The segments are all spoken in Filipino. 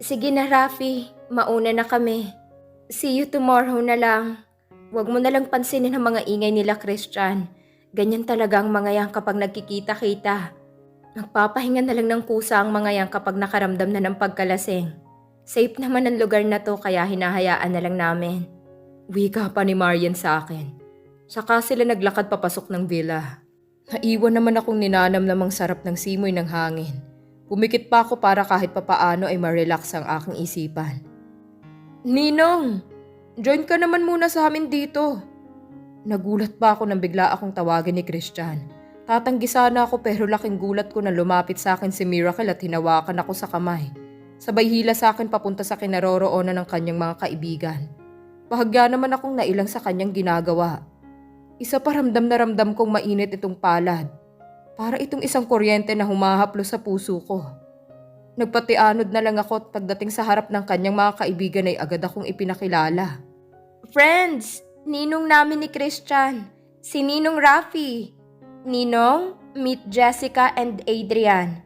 Sige na, Rafi. Mauna na kami. See you tomorrow na lang. Huwag mo na lang pansinin ang mga ingay nila, Christian. Ganyan talaga ang mga yan kapag nagkikita-kita. Nagpapahinga na lang ng kusa ang mga yan kapag nakaramdam na ng pagkalasing. Safe naman ang lugar na to kaya hinahayaan na lang namin. Wika pa ni Marian sa akin. Saka sila naglakad papasok ng villa. Naiwan naman akong ninanam namang sarap ng simoy ng hangin. Pumikit pa ako para kahit papaano ay ma-relax ang aking isipan. Ninong! Join ka naman muna sa amin dito. Nagulat pa ako nang bigla akong tawagin ni Christian. Tatanggi sana ako pero laking gulat ko na lumapit sa akin si Miracle at hinawakan ako sa kamay. Sabay hila sa akin papunta sa kinaroroonan ng kanyang mga kaibigan. Bahagya naman akong nailang sa kanyang ginagawa. Isa pa ramdam na ramdam kong mainit itong palad. Para itong isang kuryente na humahaplo sa puso ko. Nagpatianod na lang ako at pagdating sa harap ng kanyang mga kaibigan ay agad akong ipinakilala. Friends, ninong namin ni Christian. Si Ninong Rafi. Ninong, meet Jessica and Adrian.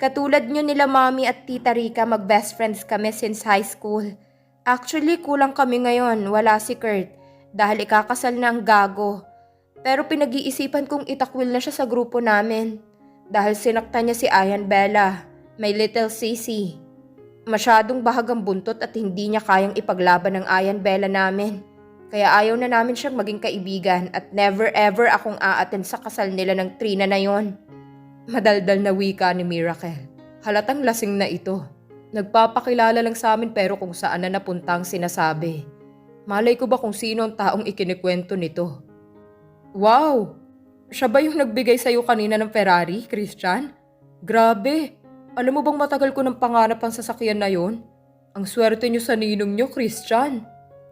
Katulad nyo nila mommy at tita Rika mag-best friends kami since high school. Actually, kulang kami ngayon. Wala si Kurt. Dahil ikakasal na ang gago. Pero pinag-iisipan kong itakwil na siya sa grupo namin. Dahil sinaktan niya si Ayan Bella, my little sissy. Masyadong bahagang buntot at hindi niya kayang ipaglaban ng Ayan Bella namin. Kaya ayaw na namin siyang maging kaibigan at never ever akong aaten sa kasal nila ng Trina na yon. Madaldal na wika ni Miracle. Halatang lasing na ito. Nagpapakilala lang sa amin pero kung saan na napunta ang sinasabi. Malay ko ba kung sino ang taong ikinikwento nito? Wow! Siya ba yung nagbigay sa'yo kanina ng Ferrari, Christian? Grabe! Alam mo bang matagal ko ng pangarap ang sasakyan na yon? Ang swerte niyo sa ninong niyo, Christian.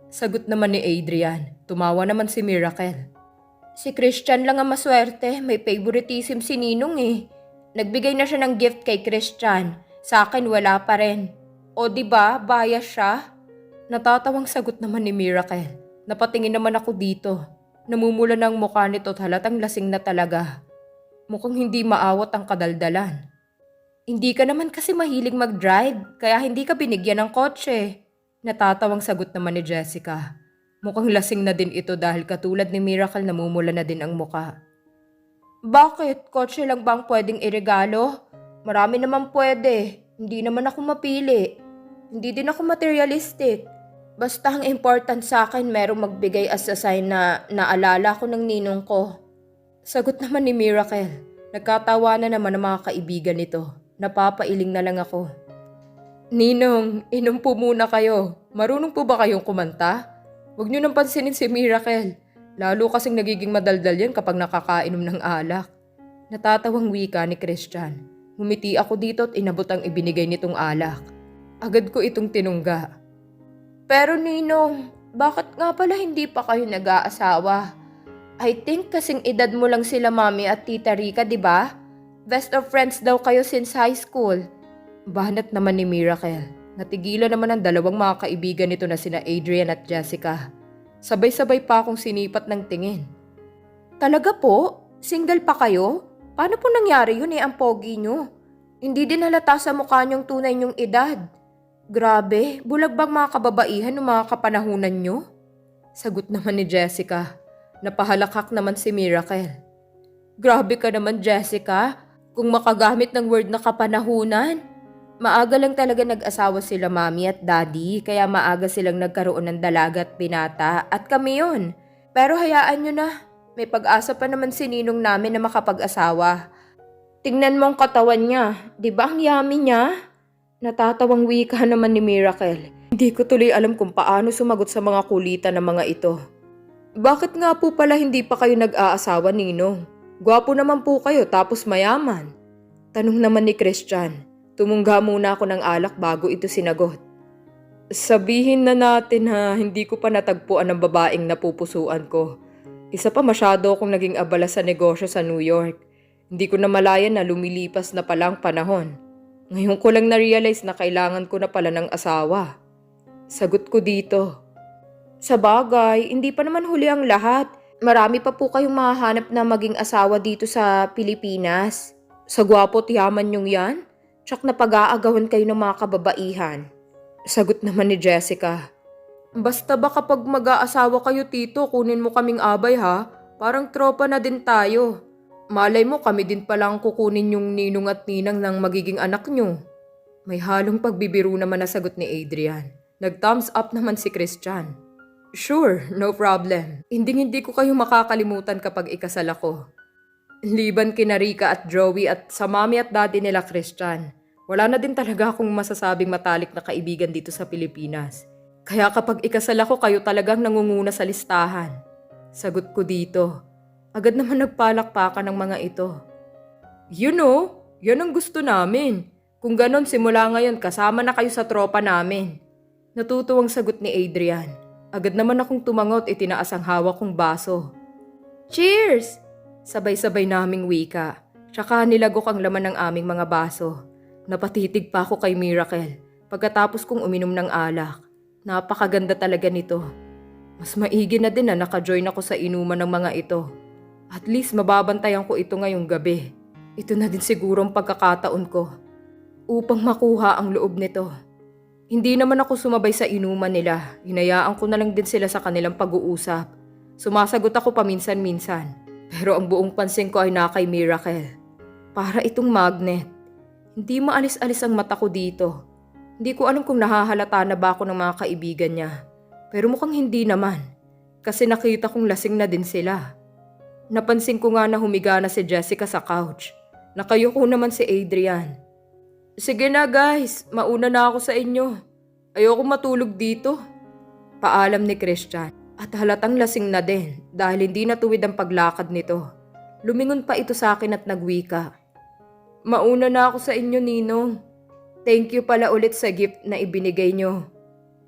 Sagot naman ni Adrian. Tumawa naman si Miracle. Si Christian lang ang maswerte. May favoritism si Ninong eh. Nagbigay na siya ng gift kay Christian. Sa akin wala pa rin. O di ba, bias siya? Natatawang sagot naman ni Miracle. Napatingin naman ako dito. Namumula ng mukha nito at halatang lasing na talaga. Mukhang hindi maawat ang kadaldalan. Hindi ka naman kasi mahilig mag-drive, kaya hindi ka binigyan ng kotse. Natatawang sagot naman ni Jessica. Mukhang lasing na din ito dahil katulad ni Miracle namumula na din ang muka. Bakit? Kotse lang bang pwedeng iregalo? Marami naman pwede. Hindi naman ako mapili. Hindi din ako materialistic. Basta ang important sa akin merong magbigay as a sign na naalala ko ng ninong ko. Sagot naman ni Miracle. Nagkatawa na naman ang mga kaibigan nito. Napapailing na lang ako. Ninong, inom po muna kayo. Marunong po ba kayong kumanta? Huwag niyo nang pansinin si Miracle. Lalo kasing nagiging madaldal yan kapag nakakainom ng alak. Natatawang wika ni Christian. Humiti ako dito at inabot ang ibinigay nitong alak. Agad ko itong tinungga. Pero Ninong, bakit nga pala hindi pa kayo nag-aasawa? I think kasing edad mo lang sila mami at tita Rika, di ba? Best of friends daw kayo since high school. Banat naman ni Miracle. Natigilan naman ang dalawang mga kaibigan nito na sina Adrian at Jessica. Sabay-sabay pa akong sinipat ng tingin. Talaga po? Single pa kayo? Paano po nangyari yun eh ang pogi nyo? Hindi din halata sa mukha niyong tunay niyong edad. Grabe, bulag bang mga kababaihan ng mga kapanahunan nyo? Sagot naman ni Jessica. Napahalakak naman si Miracle. Grabe ka naman Jessica, kung makagamit ng word na kapanahunan. Maaga lang talaga nag-asawa sila mami at daddy, kaya maaga silang nagkaroon ng dalaga at binata, at kami yun. Pero hayaan nyo na, may pag-asa pa naman si ninong namin na makapag-asawa. Tingnan mo ang katawan niya, di ba ang yummy niya? Natatawang wika naman ni Miracle. Hindi ko tuloy alam kung paano sumagot sa mga kulitan ng mga ito. Bakit nga po pala hindi pa kayo nag-aasawa, Ninong? Gwapo naman po kayo tapos mayaman. Tanong naman ni Christian. Tumungga muna ako ng alak bago ito sinagot. Sabihin na natin ha, hindi ko pa natagpuan ang babaeng napupusuan ko. Isa pa masyado akong naging abala sa negosyo sa New York. Hindi ko na malayan na lumilipas na palang panahon. Ngayon ko lang na-realize na kailangan ko na pala ng asawa. Sagot ko dito. Sa bagay, hindi pa naman huli ang lahat. Marami pa po kayong mahahanap na maging asawa dito sa Pilipinas. Sa gwapo at yaman yung yan, tsak na pag-aagawan kayo ng mga kababaihan. Sagot naman ni Jessica. Basta ba kapag mag-aasawa kayo tito, kunin mo kaming abay ha? Parang tropa na din tayo. Malay mo kami din palang kukunin yung ninong at ninang ng magiging anak nyo. May halong pagbibiro naman na sagot ni Adrian. Nag-thumbs up naman si Christian. Sure, no problem. Hindi hindi ko kayo makakalimutan kapag ikasal ako. Liban kina Rika at Joey at sa mami at daddy nila Christian. Wala na din talaga akong masasabing matalik na kaibigan dito sa Pilipinas. Kaya kapag ikasal ako kayo talagang nangunguna sa listahan. Sagot ko dito. Agad naman nagpalakpakan ng mga ito. You know, yan ang gusto namin. Kung ganon simula ngayon kasama na kayo sa tropa namin. Natutuwang sagot ni Adrian. Agad naman akong tumangot itinaas ang hawak kong baso. Cheers! Sabay-sabay naming wika. Tsaka nilagok ang laman ng aming mga baso. Napatitig pa ako kay Miracle pagkatapos kong uminom ng alak. Napakaganda talaga nito. Mas maigi na din na naka-join ako sa inuman ng mga ito. At least mababantayan ko ito ngayong gabi. Ito na din siguro ang pagkakataon ko upang makuha ang loob nito. Hindi naman ako sumabay sa inuman nila. Hinayaan ko na lang din sila sa kanilang pag-uusap. Sumasagot ako paminsan-minsan. Pero ang buong pansin ko ay na kay Miracle. Para itong magnet. Hindi maalis-alis ang mata ko dito. Hindi ko alam kung nahahalata na ba ako ng mga kaibigan niya. Pero mukhang hindi naman. Kasi nakita kong lasing na din sila. Napansin ko nga na humiga na si Jessica sa couch. Nakayuko naman si Adrian. Sige na guys, mauna na ako sa inyo. Ayoko matulog dito. Paalam ni Christian at halatang lasing na din dahil hindi natuwid ang paglakad nito. Lumingon pa ito sa akin at nagwika. Mauna na ako sa inyo, Ninong. Thank you pala ulit sa gift na ibinigay nyo.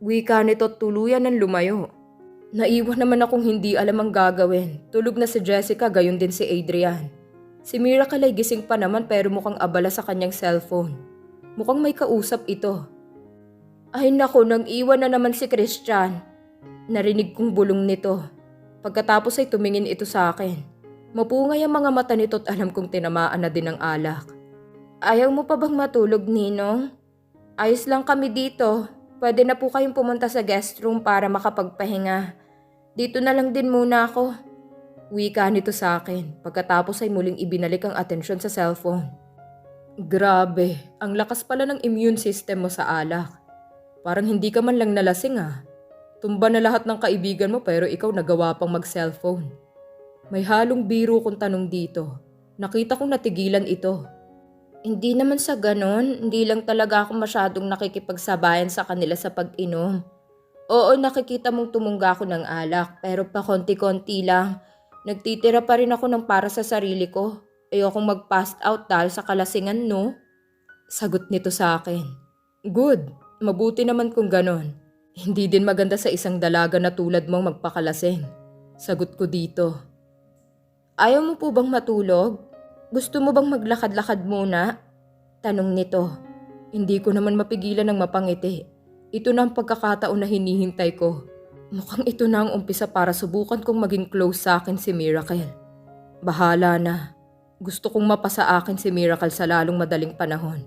Wika nito tuluyan ng lumayo. Naiwan naman akong hindi alam ang gagawin. Tulog na si Jessica, gayon din si Adrian. Si Miracle ay gising pa naman pero mukhang abala sa kanyang cellphone. Mukhang may kausap ito. Ay nako, nang iwan na naman si Christian. Narinig kong bulong nito. Pagkatapos ay tumingin ito sa akin. Mapungay ang mga mata nito at alam kong tinamaan na din ng alak. Ayaw mo pa bang matulog, Ninong? Ayos lang kami dito. Pwede na po kayong pumunta sa guest room para makapagpahinga. Dito na lang din muna ako. Wika nito sa akin. Pagkatapos ay muling ibinalik ang atensyon sa cellphone. Grabe, ang lakas pala ng immune system mo sa alak. Parang hindi ka man lang nalasing ah. Tumba na lahat ng kaibigan mo pero ikaw nagawa pang mag-cellphone. May halong biro kong tanong dito. Nakita kong natigilan ito. Hindi naman sa ganon, hindi lang talaga ako masyadong nakikipagsabayan sa kanila sa pag-inom. Oo, nakikita mong tumungga ako ng alak, pero pa konti-konti lang. Nagtitira pa rin ako ng para sa sarili ko. Ayokong mag-passed out dahil sa kalasingan, no? Sagot nito sa akin. Good, mabuti naman kung ganon. Hindi din maganda sa isang dalaga na tulad mong magpakalasing. Sagot ko dito. Ayaw mo po bang matulog? Gusto mo bang maglakad-lakad muna? Tanong nito. Hindi ko naman mapigilan ng mapangiti. Ito na ang pagkakataon na hinihintay ko. Mukhang ito na ang umpisa para subukan kong maging close sa akin si Miracle. Bahala na. Gusto kong mapasa akin si Miracle sa lalong madaling panahon.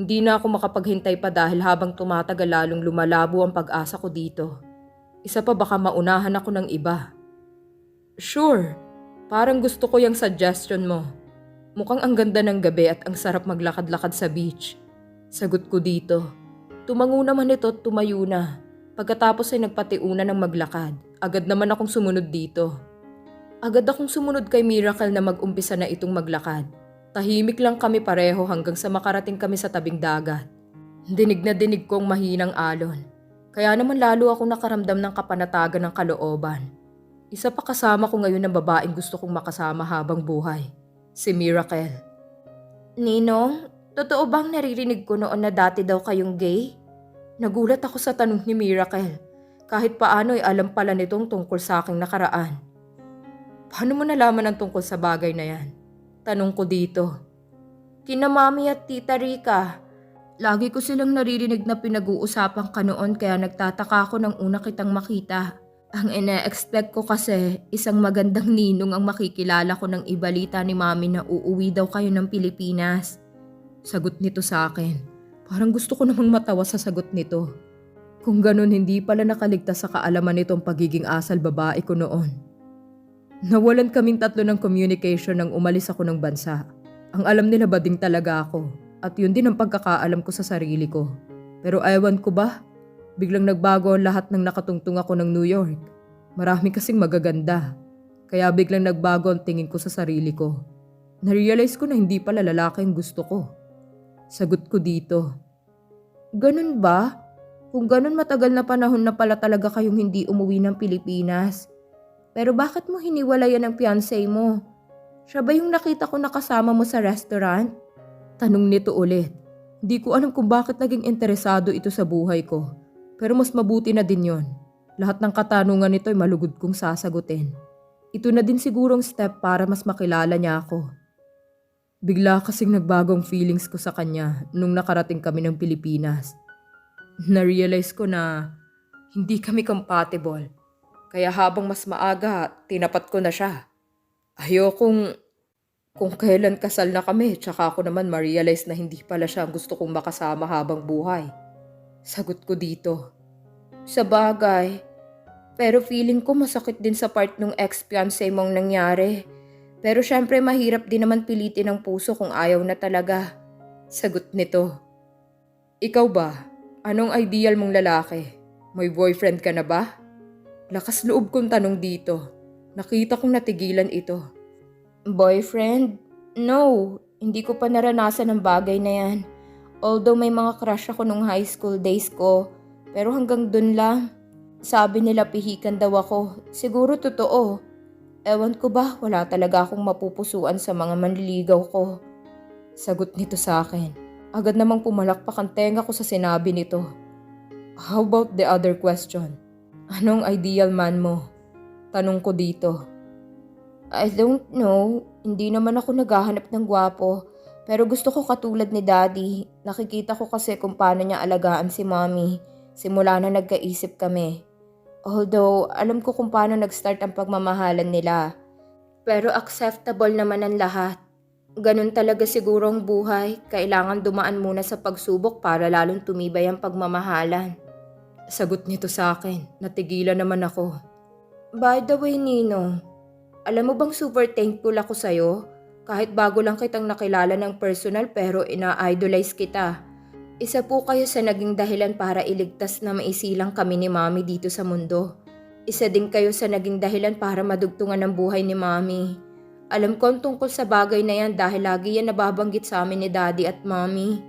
Hindi na ako makapaghintay pa dahil habang tumatagal lalong lumalabo ang pag-asa ko dito. Isa pa baka maunahan ako ng iba. Sure, parang gusto ko yung suggestion mo. Mukhang ang ganda ng gabi at ang sarap maglakad-lakad sa beach. Sagot ko dito. Tumango naman ito at tumayo na. Pagkatapos ay nagpatiuna ng maglakad. Agad naman akong sumunod dito. Agad akong sumunod kay Miracle na mag-umpisa na itong maglakad. Tahimik lang kami pareho hanggang sa makarating kami sa tabing dagat. Dinig na dinig kong mahinang alon. Kaya naman lalo ako nakaramdam ng kapanatagan ng kalooban. Isa pa kasama ko ngayon ng babaeng gusto kong makasama habang buhay. Si Miracle. Ninong, totoo bang naririnig ko noon na dati daw kayong gay? Nagulat ako sa tanong ni Miracle. Kahit paano ay alam pala nitong tungkol sa aking nakaraan. Paano mo nalaman ang tungkol sa bagay na yan? Tanong ko dito. Kina mami at tita Rika. Lagi ko silang naririnig na pinag-uusapan ka noon kaya nagtataka ako nang una kitang makita. Ang ine-expect ko kasi isang magandang ninong ang makikilala ko ng ibalita ni mami na uuwi daw kayo ng Pilipinas. Sagot nito sa akin. Parang gusto ko namang matawa sa sagot nito. Kung ganun hindi pala nakaligtas sa kaalaman nitong pagiging asal babae ko noon. Nawalan kaming tatlo ng communication nang umalis ako ng bansa. Ang alam nila ba ding talaga ako at yun din ang pagkakaalam ko sa sarili ko. Pero ewan ko ba, biglang nagbago ang lahat ng nakatungtong ako ng New York. Marami kasing magaganda. Kaya biglang nagbago ang tingin ko sa sarili ko. Narealize ko na hindi pala lalaki ang gusto ko. Sagot ko dito. Ganun ba? Kung ganun matagal na panahon na pala talaga kayong hindi umuwi ng Pilipinas. Pero bakit mo hiniwalayan ang fiancé mo? Siya ba yung nakita ko nakasama mo sa restaurant? Tanong nito ulit. Hindi ko alam kung bakit naging interesado ito sa buhay ko. Pero mas mabuti na din yon. Lahat ng katanungan nito ay malugod kong sasagutin. Ito na din sigurong step para mas makilala niya ako. Bigla kasing nagbagong feelings ko sa kanya nung nakarating kami ng Pilipinas. Na-realize ko na hindi kami compatible. Kaya habang mas maaga, tinapat ko na siya. Ayokong kung kailan kasal na kami, tsaka ako naman ma-realize na hindi pala siya ang gusto kong makasama habang buhay. Sagot ko dito. Sa bagay. Pero feeling ko masakit din sa part nung ex-fiancé mong nangyari. Pero syempre mahirap din naman pilitin ang puso kung ayaw na talaga. Sagot nito. Ikaw ba? Anong ideal mong lalaki? May boyfriend ka na ba? Lakas loob kong tanong dito. Nakita kong natigilan ito. Boyfriend? No, hindi ko pa naranasan ang bagay na yan. Although may mga crush ako nung high school days ko, pero hanggang dun lang. Sabi nila pihikan daw ako. Siguro totoo. Ewan ko ba, wala talaga akong mapupusuan sa mga manliligaw ko. Sagot nito sa akin. Agad namang pumalakpak ang tenga ko sa sinabi nito. How about the other question? Anong ideal man mo? Tanong ko dito. I don't know. Hindi naman ako naghahanap ng gwapo. Pero gusto ko katulad ni Daddy. Nakikita ko kasi kung paano niya alagaan si Mommy. Simula na nagkaisip kami. Although, alam ko kung paano nag-start ang pagmamahalan nila. Pero acceptable naman ang lahat. Ganun talaga siguro ang buhay. Kailangan dumaan muna sa pagsubok para lalong tumibay ang pagmamahalan. Sagot nito sa akin. Natigilan naman ako. By the way, Nino, alam mo bang super thankful ako sa'yo? Kahit bago lang kitang nakilala ng personal pero ina-idolize kita. Isa po kayo sa naging dahilan para iligtas na maisilang kami ni Mami dito sa mundo. Isa din kayo sa naging dahilan para madugtungan ang buhay ni Mami. Alam ko ang tungkol sa bagay na yan dahil lagi yan nababanggit sa amin ni Daddy at Mommy.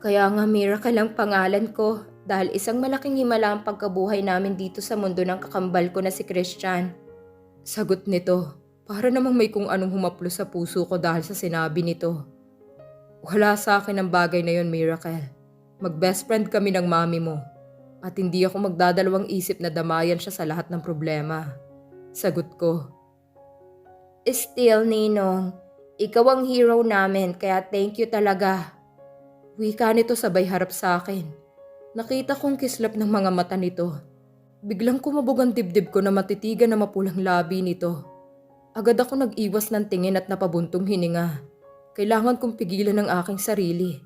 Kaya nga miracle ang pangalan ko dahil isang malaking himala ang pagkabuhay namin dito sa mundo ng kakambal ko na si Christian. Sagot nito, para namang may kung anong humaplo sa puso ko dahil sa sinabi nito. Wala sa akin ang bagay na yon, Miracle. Mag-best friend kami ng mami mo. At hindi ako magdadalawang isip na damayan siya sa lahat ng problema. Sagot ko. Still, Ninong, ikaw ang hero namin kaya thank you talaga. Wika nito sabay harap sa akin. Nakita kong kislap ng mga mata nito. Biglang kumabog ang dibdib ko na matitigan na mapulang labi nito. Agad ako nag-iwas ng tingin at napabuntong hininga. Kailangan kong pigilan ang aking sarili.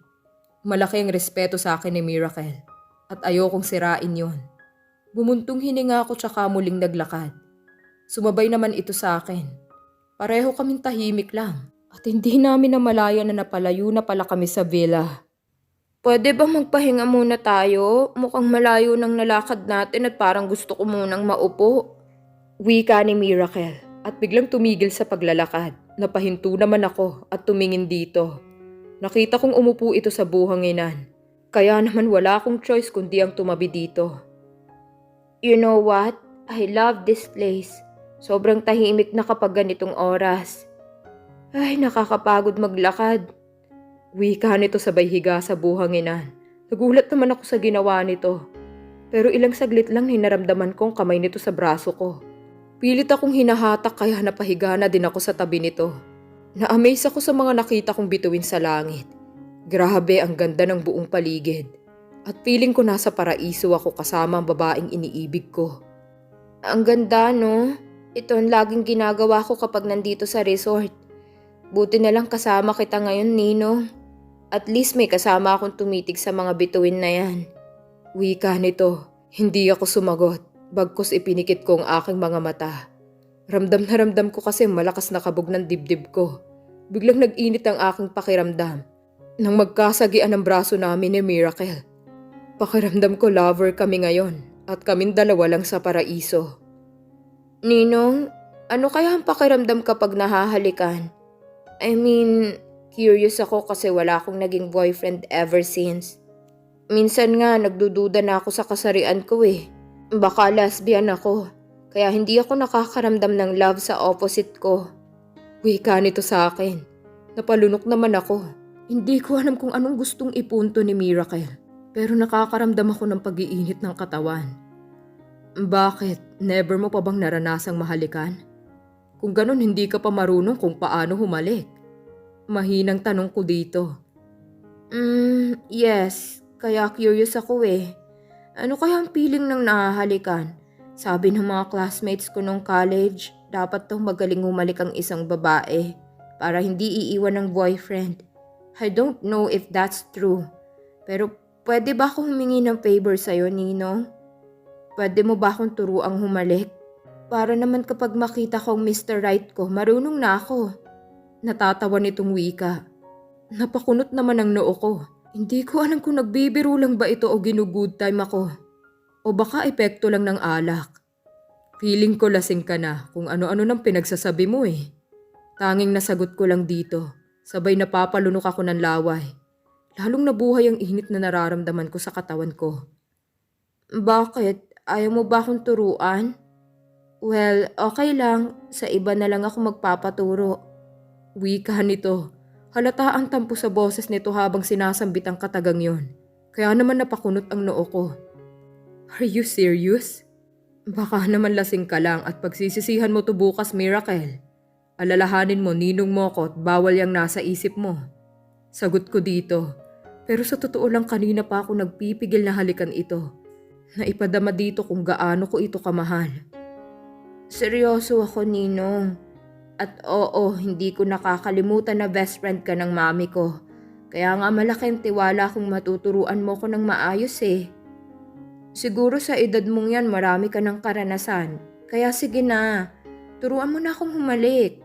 Malaki ang respeto sa akin ni Miracle at ayokong sirain yon. Bumuntong hininga ako tsaka muling naglakad. Sumabay naman ito sa akin. Pareho kaming tahimik lang at hindi namin namalayan na napalayo na pala kami sa villa. Pwede ba magpahinga muna tayo? Mukhang malayo ng nalakad natin at parang gusto ko munang maupo. Wika ni Miracle at biglang tumigil sa paglalakad. Napahinto naman ako at tumingin dito. Nakita kong umupo ito sa buhanginan. Kaya naman wala akong choice kundi ang tumabi dito. You know what? I love this place. Sobrang tahimik na kapag ganitong oras. Ay, nakakapagod maglakad. Wika nito sabay higa sa buhanginan. Nagulat naman ako sa ginawa nito. Pero ilang saglit lang hinaramdaman kong kamay nito sa braso ko. Pilit akong hinahatak kaya napahiga na din ako sa tabi nito. Na-amaze ako sa mga nakita kong bituin sa langit. Grabe ang ganda ng buong paligid. At feeling ko nasa paraiso ako kasama ang babaeng iniibig ko. Ang ganda, no? Ito ang laging ginagawa ko kapag nandito sa resort. Buti na lang kasama kita ngayon, Nino. At least may kasama akong tumitig sa mga bituin na yan. Wika nito. Hindi ako sumagot, bagkus ipinikit ko ang aking mga mata. Ramdam na ramdam ko kasi malakas na kabog ng dibdib ko. Biglang nag-init ang aking pakiramdam. Nang magkasagian ang braso namin ni Miracle. Pakiramdam ko lover kami ngayon at kaming dalawa lang sa paraiso. Ninong, ano kaya ang pakiramdam kapag nahahalikan? I mean, curious ako kasi wala akong naging boyfriend ever since. Minsan nga, nagdududa na ako sa kasarian ko eh. Baka lesbian ako. Kaya hindi ako nakakaramdam ng love sa opposite ko. Wika nito sa akin. Napalunok naman ako. Hindi ko alam kung anong gustong ipunto ni Miracle. Pero nakakaramdam ako ng pag-iinit ng katawan. Bakit? Never mo pa bang naranasang mahalikan? Kung ganun hindi ka pa marunong kung paano humalik. Mahinang tanong ko dito. Mm, yes. Kaya curious ako eh. Ano kaya ang feeling ng nahahalikan? Sabi ng mga classmates ko nung college, dapat daw magaling humalik ang isang babae para hindi iiwan ng boyfriend. I don't know if that's true. Pero pwede ba akong humingi ng favor sa'yo, Ninong? Pwede mo ba akong turuang humalik? Para naman kapag makita kong Mr. Right ko, marunong na ako. Natatawa nitong wika. Napakunot naman ang noo ko. Hindi ko alam kung nagbibiro lang ba ito o ginugood time ako. O baka epekto lang ng alak. Feeling ko lasing ka na kung ano-ano nang pinagsasabi mo eh. Tanging nasagot ko lang dito. Sabay napapalunok ako ng laway. Lalong nabuhay ang init na nararamdaman ko sa katawan ko. Bakit? Ayaw mo ba akong turuan? Well, okay lang. Sa iba na lang ako magpapaturo. Wika nito. Halata ang tampo sa boses nito habang sinasambit ang katagang yon. Kaya naman napakunot ang noo ko. Are you serious? Baka naman lasing ka lang at pagsisisihan mo to bukas, Miracle. Alalahanin mo, ninong mo ko at bawal yang nasa isip mo. Sagot ko dito. Pero sa totoo lang kanina pa ako nagpipigil na halikan ito. Naipadama dito kung gaano ko ito kamahal. Seryoso ako, Ninong. At oo, hindi ko nakakalimutan na best friend ka ng mami ko. Kaya nga malaking tiwala kung matuturuan mo ko ng maayos eh. Siguro sa edad mong yan marami ka ng karanasan. Kaya sige na, turuan mo na akong humalik.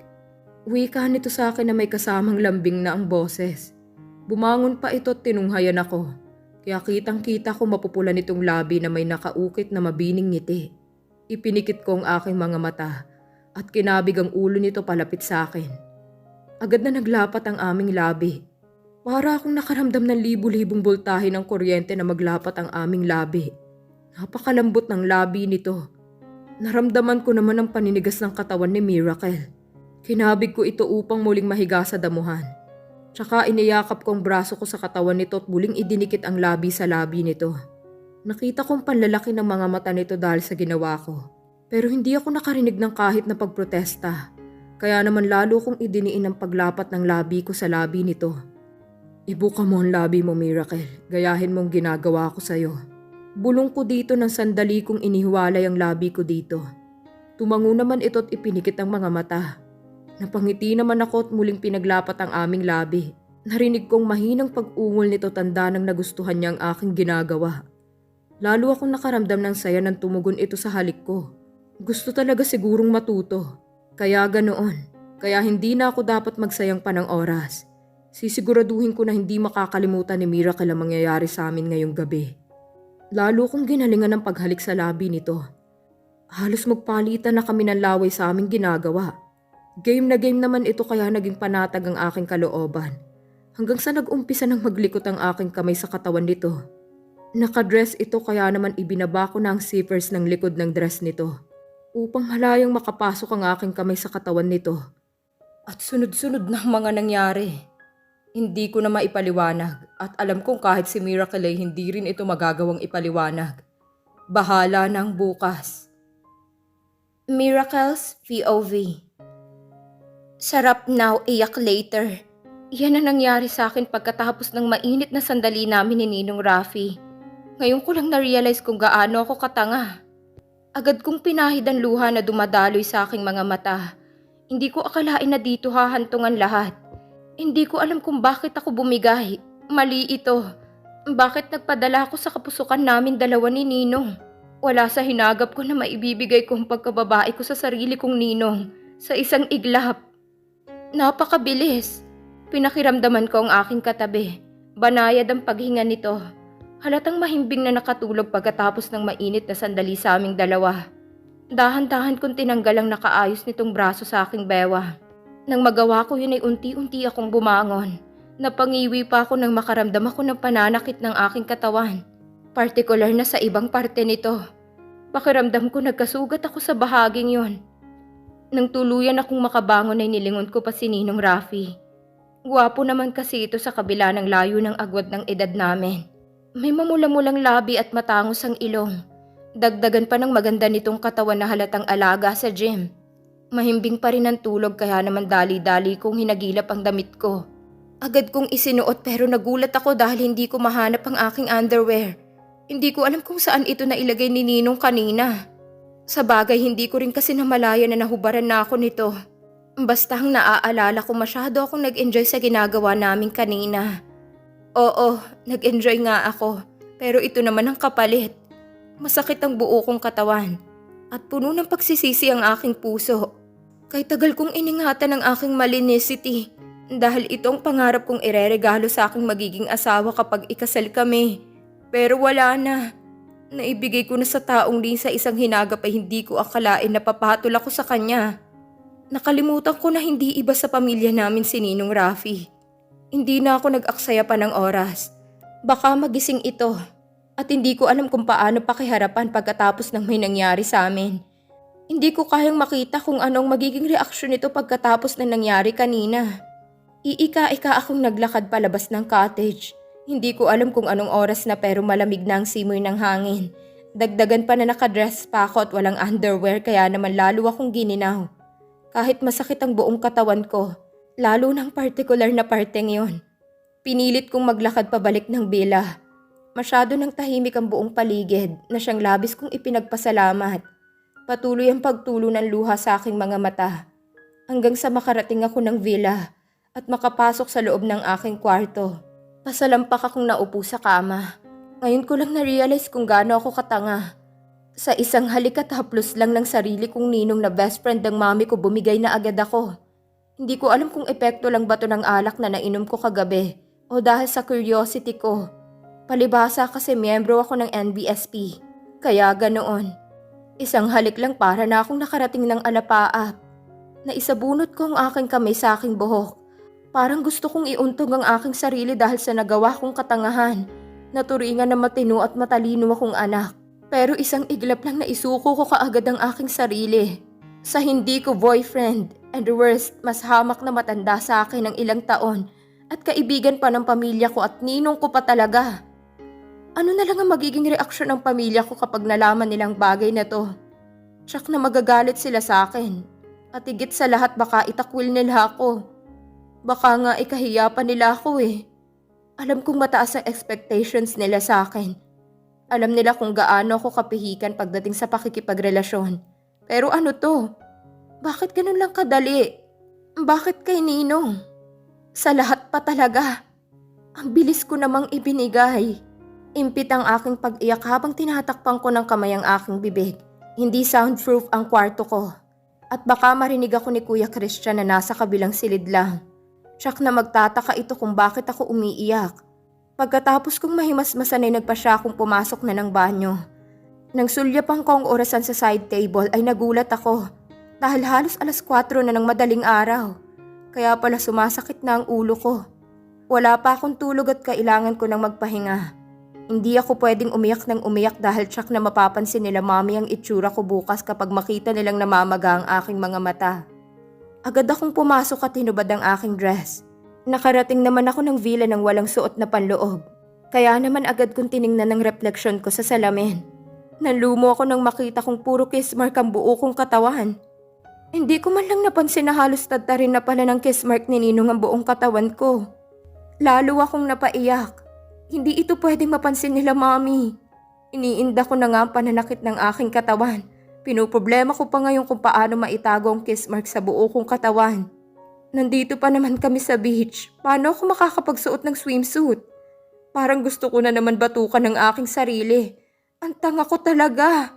Wika nito sa akin na may kasamang lambing na ang boses. Bumangon pa ito at tinunghayan ako. Kaya kitang kita ko mapupulan itong labi na may nakaukit na mabining ngiti. Ipinikit ko ang aking mga mata at kinabig ang ulo nito palapit sa akin. Agad na naglapat ang aming labi. Para akong nakaramdam ng libu-libong boltahe ng kuryente na maglapat ang aming labi. Napakalambot ng labi nito. Naramdaman ko naman ang paninigas ng katawan ni Miracle. Kinabig ko ito upang muling mahiga sa damuhan. Tsaka iniyakap ko ang braso ko sa katawan nito at muling idinikit ang labi sa labi nito. Nakita kong panlalaki ng mga mata nito dahil sa ginawa ko. Pero hindi ako nakarinig ng kahit na pagprotesta. Kaya naman lalo kong idiniin ang paglapat ng labi ko sa labi nito. Ibuka mo ang labi mo, Miracle. Gayahin mong ginagawa ko sa'yo. Bulong ko dito ng sandali kong inihiwalay ang labi ko dito. Tumango naman ito at ipinikit ang mga mata. Napangiti naman ako at muling pinaglapat ang aming labi. Narinig kong mahinang pag-ungol nito tanda ng nagustuhan niya ang aking ginagawa. Lalo akong nakaramdam ng saya nang tumugon ito sa halik ko. Gusto talaga sigurong matuto. Kaya ganoon. Kaya hindi na ako dapat magsayang pa ng oras. Sisiguraduhin ko na hindi makakalimutan ni Miracle ang mangyayari sa amin ngayong gabi. Lalo kong ginalingan ng paghalik sa labi nito. Halos magpalitan na kami ng laway sa aming ginagawa. Game na game naman ito kaya naging panatag ang aking kalooban. Hanggang sa nag-umpisa nang maglikot ang aking kamay sa katawan nito. Nakadress ito kaya naman ibinaba ko na ang zippers ng likod ng dress nito. Upang malayang makapasok ang aking kamay sa katawan nito. At sunod-sunod na mga nangyari. Hindi ko na maipaliwanag at alam kong kahit si Miracle ay hindi rin ito magagawang ipaliwanag. Bahala na bukas. Miracles POV Sarap now, iyak later. Yan ang nangyari sa akin pagkatapos ng mainit na sandali namin ni Ninong Rafi. Ngayon ko lang na-realize kung gaano ako katanga. Agad kong pinahid ang luha na dumadaloy sa aking mga mata. Hindi ko akalain na dito hahantungan lahat. Hindi ko alam kung bakit ako bumigay. Mali ito. Bakit nagpadala ako sa kapusukan namin dalawa ni Ninong? Wala sa hinagap ko na maibibigay kong pagkababae ko sa sarili kong ninong sa isang iglap. Napakabilis. Pinakiramdaman ko ang aking katabi. Banayad ang paghinga nito. Halatang mahimbing na nakatulog pagkatapos ng mainit na sandali sa aming dalawa. Dahan-dahan kong tinanggal ang nakaayos nitong braso sa aking bewa. Nang magawa ko yun ay unti-unti akong bumangon. Napangiwi pa ako nang makaramdam ako ng pananakit ng aking katawan. Partikular na sa ibang parte nito. Pakiramdam ko nagkasugat ako sa bahaging yon. Nang tuluyan akong makabangon ay nilingon ko pa si Ninong Rafi. Guwapo naman kasi ito sa kabila ng layo ng agwat ng edad namin. May mamula-mulang labi at matangos ang ilong. Dagdagan pa ng maganda nitong katawan na halatang alaga sa gym. Mahimbing pa rin ang tulog kaya naman dali-dali kong hinagilap ang damit ko. Agad kong isinuot pero nagulat ako dahil hindi ko mahanap ang aking underwear. Hindi ko alam kung saan ito nailagay ni Ninong kanina. Sa bagay hindi ko rin kasi namalaya na nahubaran na ako nito. Basta ang naaalala ko masyado akong nag-enjoy sa ginagawa namin kanina. Oo, nag-enjoy nga ako. Pero ito naman ang kapalit. Masakit ang buo kong katawan. At puno ng pagsisisi ang aking puso. Kay tagal kong iningatan ang aking malinicity. Dahil itong pangarap kong ireregalo sa aking magiging asawa kapag ikasal kami. Pero wala na. Naibigay ko na sa taong din sa isang hinagap ay hindi ko akalain na papatol ako sa kanya. Nakalimutan ko na hindi iba sa pamilya namin si Ninong Rafi. Hindi na ako nag-aksaya pa ng oras. Baka magising ito. At hindi ko alam kung paano pakiharapan pagkatapos ng may nangyari sa amin. Hindi ko kayang makita kung anong magiging reaksyon nito pagkatapos ng nangyari kanina. Iika-ika akong naglakad palabas ng cottage. Hindi ko alam kung anong oras na pero malamig na ang simoy ng hangin. Dagdagan pa na nakadress pa ako at walang underwear kaya naman lalo akong gininaw. Kahit masakit ang buong katawan ko, lalo ng particular na parteng yon. Pinilit kong maglakad pabalik ng bila. Masyado nang tahimik ang buong paligid na siyang labis kong ipinagpasalamat. Patuloy ang pagtulo ng luha sa aking mga mata. Hanggang sa makarating ako ng villa at makapasok sa loob ng aking kwarto. Pasalampak akong naupo sa kama. Ngayon ko lang na-realize kung gaano ako katanga. Sa isang halik at haplos lang ng sarili kong ninong na best friend ng mami ko bumigay na agad ako. Hindi ko alam kung epekto lang ba to ng alak na nainom ko kagabi o dahil sa curiosity ko. Palibasa kasi miyembro ako ng NBSP. Kaya ganoon. Isang halik lang para na akong nakarating ng alapaap. Naisabunot ko ang aking kamay sa aking buhok. Parang gusto kong iuntog ang aking sarili dahil sa nagawa kong katangahan. Naturingan na matino at matalino akong anak. Pero isang iglap lang na isuko ko kaagad ang aking sarili. Sa hindi ko boyfriend, and worst, mas hamak na matanda sa akin ng ilang taon at kaibigan pa ng pamilya ko at ninong ko pa talaga. Ano na lang ang magiging reaksyon ng pamilya ko kapag nalaman nilang bagay na to? Tsak na magagalit sila sa akin. At higit sa lahat baka itakwil nila ako. Baka nga ikahiya pa nila ako eh. Alam kong mataas ang expectations nila sa akin. Alam nila kung gaano ako kapihikan pagdating sa pakikipagrelasyon. Pero ano to? Bakit ganun lang kadali? Bakit kay Ninong? Sa lahat pa talaga. Ang bilis ko namang ibinigay. Impit ang aking pag-iyak habang tinatakpan ko ng kamay ang aking bibig. Hindi soundproof ang kwarto ko. At baka marinig ako ni Kuya Christian na nasa kabilang silid lang. Tsak na magtataka ito kung bakit ako umiiyak. Pagkatapos kong mahimasmasan ay nagpa siya akong pumasok na ng banyo. Nang sulyapan ko ang orasan sa side table ay nagulat ako dahil halos alas 4 na ng madaling araw. Kaya pala sumasakit na ang ulo ko. Wala pa akong tulog at kailangan ko ng magpahinga. Hindi ako pwedeng umiyak ng umiyak dahil tsak na mapapansin nila mami ang itsura ko bukas kapag makita nilang namamaga ang aking mga mata. Agad akong pumasok at hinubad ang aking dress. Nakarating naman ako ng villa ng walang suot na panloob. Kaya naman agad kong tiningnan ang refleksyon ko sa salamin. Nalumo ako nang makita kong puro kiss mark ang buo kong katawan. Hindi ko man lang napansin na halos tadtarin na pala ng kiss mark ni Ninong ang buong katawan ko. Lalo akong napaiyak. Hindi ito pwedeng mapansin nila mami. Iniinda ko na nga ang pananakit ng aking katawan. Pinoproblema ko pa ngayon kung paano maitago ang kiss mark sa buo kong katawan. Nandito pa naman kami sa beach. Paano ako makakapagsuot ng swimsuit? Parang gusto ko na naman batukan ng aking sarili. Ang tanga ko talaga.